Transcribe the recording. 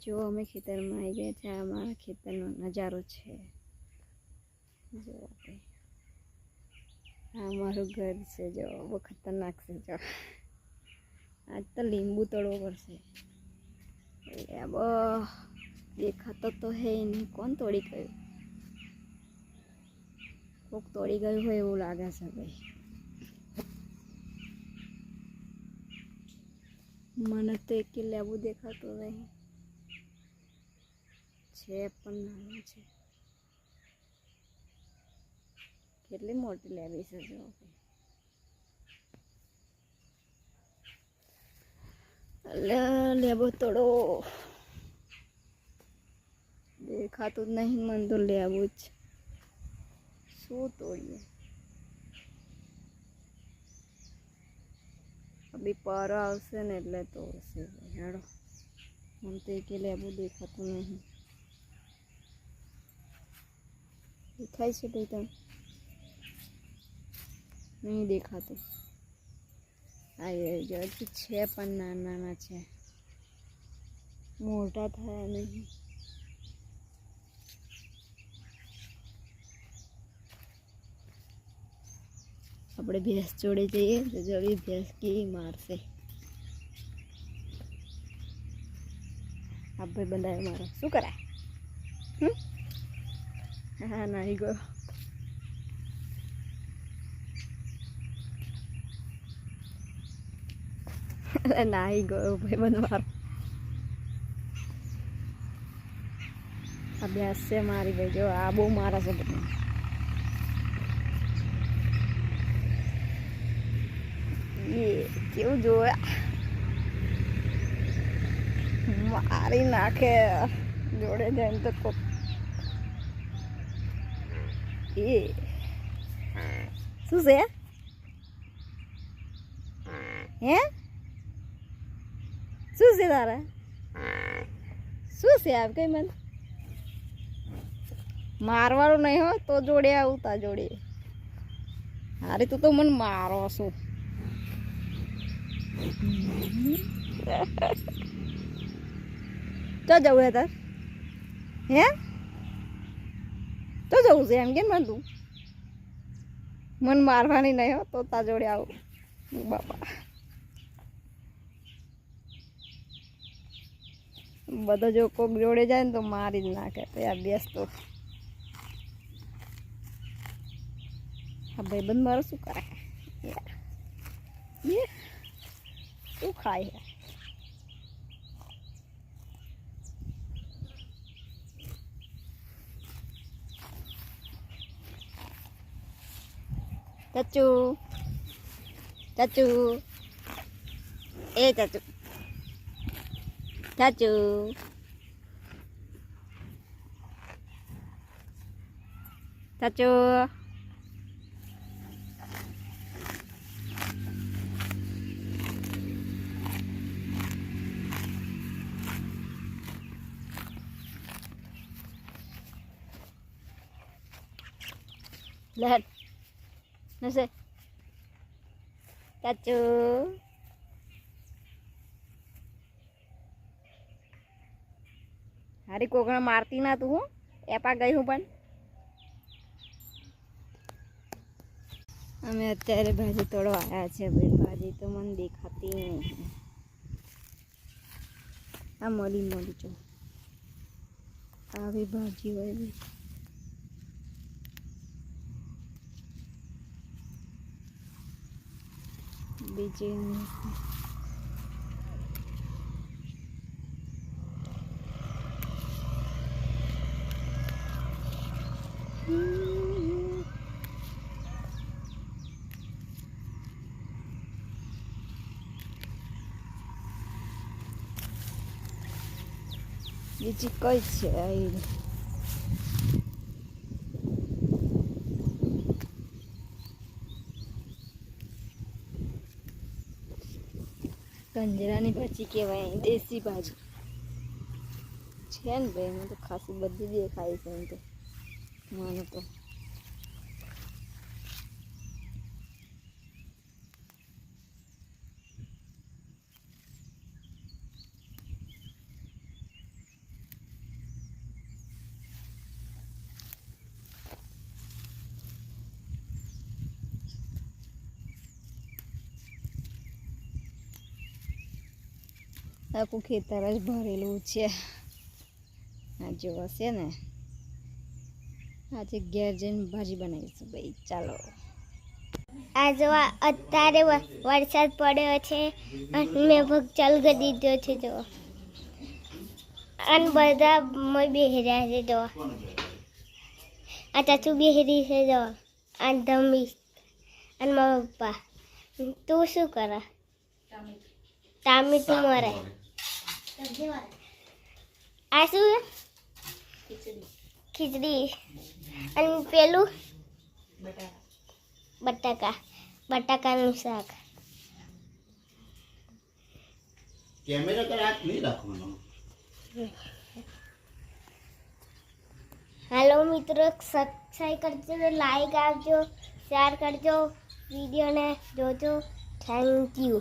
જો અમે ખેતરમાં આવી ગયા છે અમારા ખેતરનો નજારો છે. જો. આ અમારું ઘર છે, જો બહુ ખતરનાક છે, જો. આજ તો લીંબુ તળવો પડશે. એટલે બ, દેખાતો તો હે નહીં. કોણ તોડી ગયું? કોક તોડી ગયું હોય એવું લાગે છે ભાઈ. મને તો એક લેબુ દેખાતું નહીં. છે, પણ નાનું છે. કેટલી મોટી લેવી છે જો? લેબો થોડો. દેખાતું જ નહીં, મને તો લેવું જ. શું તોડીએ? અભી પારો આવશે ને એટલે તો હેડો. મને તો કે લેવું દેખાતું નહીં. દેખાય છે ભાઈ તને નહીં દેખાતું આ હજુ છે પણ નાના નાના છે મોટા થયા નહીં આપણે ભેંસ જોડે જઈએ તો જવી ભેંસ કેવી મારશે આ ભાઈ બંધાય મારો શું કરાય હમ? હા નાહી ગયો નાહી ગયો ભાઈ બંધ મારો અભ્યાસ છે મારી ભાઈ જો આ બહુ મારા છે બધા કેવું જોવે મારી નાખે જોડે જાય તો કોક શું છે હે શું છે તારે શું છે આપ કઈ મને મારવાનું નહીં હો તો જોડે આવું તા જોડે અરે તું તો મને મારો શું ક્યાં જવું હે તાર હે તો જવું છે એમ કે મને તું મન મારવાની નહીં હો તો તા જોડે આવું. બાપા. બધો જો કોક જોડે જાય ને તો મારી જ નાખે, તો યાર બેસતો હા ભાઈ બંધ મારો શું કરે? યાર. શું ખાય है ચાચુ ચાચુ એ ચાચુ ચાચુ ચાચુ Lihat. sé. Cacu. હારી કોકણે મારતી ના તું, હું એપા ગઈ હું પણ અમે અત્યારે ભાજી તોડવા આવ્યા છે ભાઈ ભાજી તો મને દેખાતી નહીં આ મળી મળી, જો આવી ભાજી હોય ભાઈ બીજી નથી. બીજી કઈ કંજરાની ભાજી કહેવાય દેશી ભાજી. છે ને ભાઈ મને તો ખાસી બધી દેખાય છે એમ તો. મને તો. આખું ખેતર જ ભરેલું છે. આ જોવો હશે ને. આજે ઘેર જઈને ભાજી બનાવીશું ભાઈ ચાલો. આ જો અત્યારે વરસાદ પડ્યો છે. અને મેં ભગ ચાલુ કરી દીધો છે જો અને બધા મય બેહર્યા છે જો આ ચાચુ બેહરી રહી છે જો અને ધમી. અને મારા પપ્પા. તું શું કરે? ટામેટું. મરે. આ શું ખીચડી. અને પેલું? બટાકા. બટાકાનું શાક. કેમેરા પર હાથ નહીં રાખવાનો. હાલો મિત્રો સબસ્ક્રાઈબ કરજો લાઈક આપજો શેર કરજો વિડીયોને જોજો. Thank you